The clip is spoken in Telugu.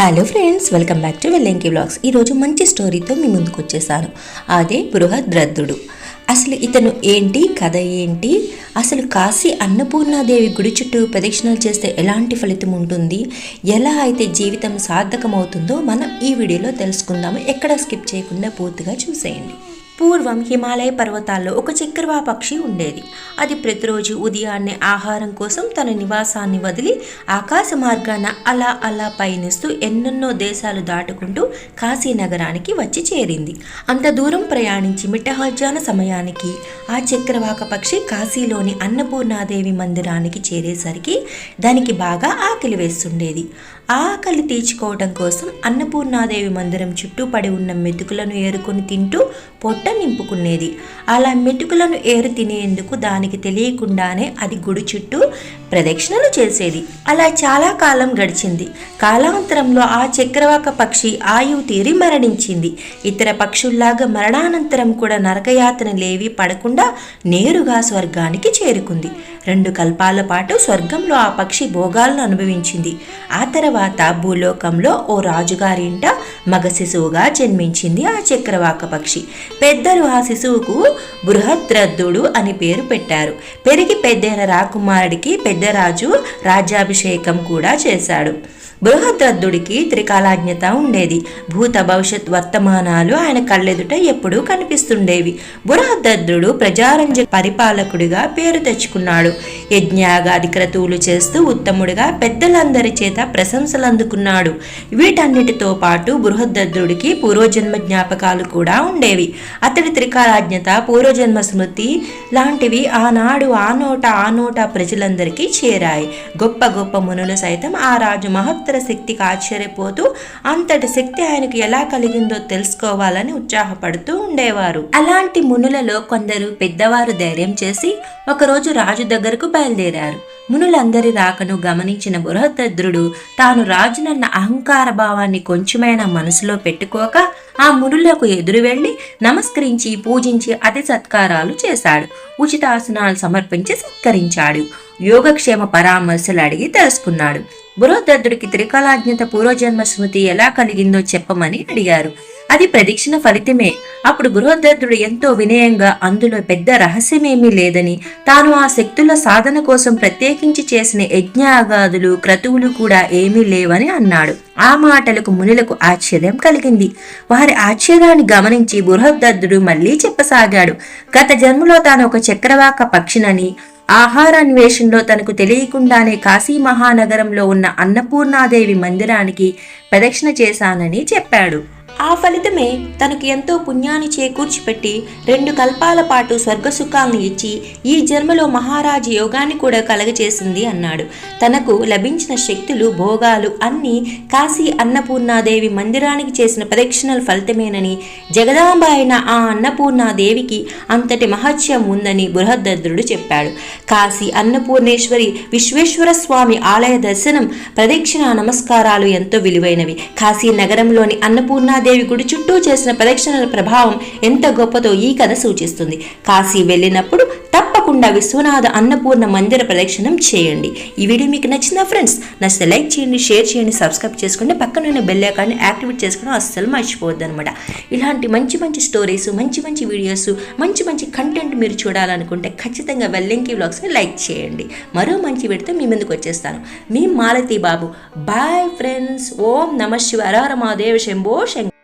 Hello friends welcome back to Vellanki vlogs ఈరోజు మంచి స్టోరీతో మీ ముందుకు వచ్చేసాను. అదే బృహద్రద్దుడు. అసలు ఇతను ఏంటి కథ ఏంటి? అసలు కాశీ అన్నపూర్ణాదేవి గుడి చుట్టూ ప్రదక్షిణలు చేస్తే ఎలాంటి ఫలితం ఉంటుంది? ఎలా అయితే జీవితం సార్థకమవుతుందో మనం ఈ వీడియోలో తెలుసుకుందాము. ఎక్కడ స్కిప్ చేయకుండా పూర్తిగా చూసేయండి. పూర్వం హిమాలయ పర్వతాల్లో ఒక చక్రవా పక్షి ఉండేది. అది ప్రతిరోజు ఉదయాన్నే ఆహారం కోసం తన నివాసాన్ని వదిలి ఆకాశ మార్గాన అలా అలా పయనిస్తూ ఎన్నెన్నో దేశాలు దాటుకుంటూ కాశీ నగరానికి వచ్చి చేరింది. అంత దూరం ప్రయాణించి మిట్టహజాన సమయానికి ఆ చక్రవాక పక్షి కాశీలోని అన్నపూర్ణాదేవి మందిరానికి చేరేసరికి దానికి బాగా ఆకలి వేస్తుండేది. ఆకలి తీర్చుకోవడం కోసం అన్నపూర్ణాదేవి మందిరం చుట్టూ పడి ఉన్న మెతుకులను ఏరుకొని తింటూ పొట్ట నింపుకునేది అలా మెటుకులను ఏరు తినేందుకు దానికి తెలియకుండానే అది గుడి చుట్టూ ప్రదక్షిణలు చేసేది. అలా చాలా కాలం గడిచింది. కాలాంతరంలో ఆ చక్రవాక పక్షి ఆయువు తీరి మరణించింది. ఇతర పక్షుల్లాగా మరణానంతరం కూడా నరకయాతన లేవి పడకుండా నేరుగా స్వర్గానికి చేరుకుంది. రెండు కల్పాల పాటు స్వర్గంలో ఆ పక్షి భోగాలను అనుభవించింది. ఆ తర్వాత భూలోకంలో ఓ రాజుగారింట మగ శిశువుగా జన్మించింది ఆ చక్రవాక పక్షి. పెద్దలు ఆ శిశువుకు బృహద్రద్దుడు అని పేరు పెట్టారు. పెరిగి పెద్దైన రాకుమారుడికి పెద్దరాజు రాజ్యాభిషేకం కూడా చేశాడు. బృహద్రథుడికి త్రికాలాజ్ఞత ఉండేది. భూత భవిష్యత్ వర్తమానాలు ఆయన కళ్ళెదుట ఎప్పుడూ కనిపిస్తుండేవి. బృహద్రథుడు ప్రజారంజ పరిపాలకుడిగా పేరు తెచ్చుకున్నాడు. యజ్ఞాగాది క్రతువులు చేస్తూ ఉత్తముడిగా పెద్దలందరి చేత ప్రశంసలు అందుకున్నాడు వీటన్నిటితో పాటు బృహద్రథుడికి పూర్వజన్మ జ్ఞాపకాలు కూడా ఉండేవి. అతడి త్రికాలాజ్ఞత పూర్వజన్మ స్మృతి లాంటివి ఆనాడు ఆ నోట ఆ నోట ప్రజలందరికీ చేరాయి. గొప్ప గొప్ప మునులు సైతం ఆ రాజు మహత్తర శక్తికి ఆశ్చర్యపోతూ అంతటి శక్తి ఆయనకు ఎలా కలిగిందో తెలుసుకోవాలని ఉత్సాహపడుతూ ఉండేవారు. అలాంటి మునులలో కొందరు పెద్దవారు ధైర్యం చేసి ఒకరోజు రాజు దగ్గరకు బయలుదేరారు. మునులందరి రాకను గమనించిన బృహద్రుడు తాను రాజునన్న అహంకార భావాన్ని కొంచెమైనా మనసులో పెట్టుకోక ఆ మునులకు ఎదురు వెళ్ళి నమస్కరించి పూజించి అతి సత్కారాలు చేశాడు. ఉచిత ఆసనాలు సమర్పించి సత్కరించాడు. యోగక్షేమ పరామర్శలు అడిగి తెలుసుకున్నాడు. బృహద్రుడికి త్రికాలాజ్ఞత పూర్వజన్మ స్మృతి ఎలా కలిగిందో చెప్పమని అడిగారు. అది ప్రదక్షిణ ఫలితమే. అప్పుడు బృహద్రుడు ఎంతో వినయంగా అందులో పెద్ద రహస్యమేమీ లేదని తాను ఆ శక్తుల సాధన కోసం ప్రత్యేకించి చేసిన యజ్ఞాగాదులు క్రతువులు కూడా ఏమీ లేవని అన్నాడు. ఆ మాటలకు మునులకు ఆశ్చర్యం కలిగింది. వారి ఆశ్చర్యాన్ని గమనించి బృహద్రుడు మళ్ళీ చెప్పసాగాడు. గత జన్మలో తాను ఒక చక్రవాక పక్షినని ఆహారాన్వేషణలో తనకు తెలియకుండానే కాశీ మహానగరంలో ఉన్న అన్నపూర్ణాదేవి మందిరానికి ప్రదక్షిణ చేశానని చెప్పాడు. ఆ ఫలితమే తనకు ఎంతో పుణ్యాన్ని చేకూర్చిపెట్టి రెండు కల్పాల పాటు స్వర్గసుఖాలను ఇచ్చి ఈ జన్మలో మహారాజు యోగాన్ని కూడా కలగచేసింది అన్నాడు. తనకు లభించిన శక్తులు భోగాలు అన్నీ కాశీ అన్నపూర్ణాదేవి మందిరానికి చేసిన ప్రదక్షిణల ఫలితమేనని జగదాంబ అయిన ఆ అన్నపూర్ణాదేవికి అంతటి మహత్యం ఉందని బృహద్రుడు చెప్పాడు. కాశీ అన్నపూర్ణేశ్వరి విశ్వేశ్వర స్వామి ఆలయ దర్శనం ప్రదక్షిణ నమస్కారాలు ఎంతో విలువైనవి. కాశీ నగరంలోని అన్నపూర్ణాదేవి గుడి చుట్టూ చేసిన ప్రదక్షిణల ప్రభావం ఎంత గొప్పదో ఈ కథ సూచిస్తుంది. కాశీ వెళ్ళినప్పుడు తప్పకుండా విశ్వనాథ అన్నపూర్ణ మందిర ప్రదక్షిణం చేయండి. ఈ వీడియో మీకు నచ్చిందా ఫ్రెండ్స్? నచ్చితే లైక్ చేయండి షేర్ చేయండి సబ్స్క్రైబ్ చేసుకోండి. పక్కన బెల్ ఐకాన్ని యాక్టివేట్ చేసుకోవడం అస్సలు మర్చిపోవద్దు అనమాట ఇలాంటి మంచి మంచి స్టోరీస్ మంచి మంచి వీడియోస్ మంచి మంచి కంటెంట్ మీరు చూడాలనుకుంటే ఖచ్చితంగా వెల్లింకి వ్లాగ్స్ని లైక్ చేయండి. మరో మంచి వీడితో మీ ముందుకు వచ్చేస్తాను. మీ మాలతి బాబు. Bye friends. ఓం నమ శివ అరహర మహాదేవ శంభో శంకర్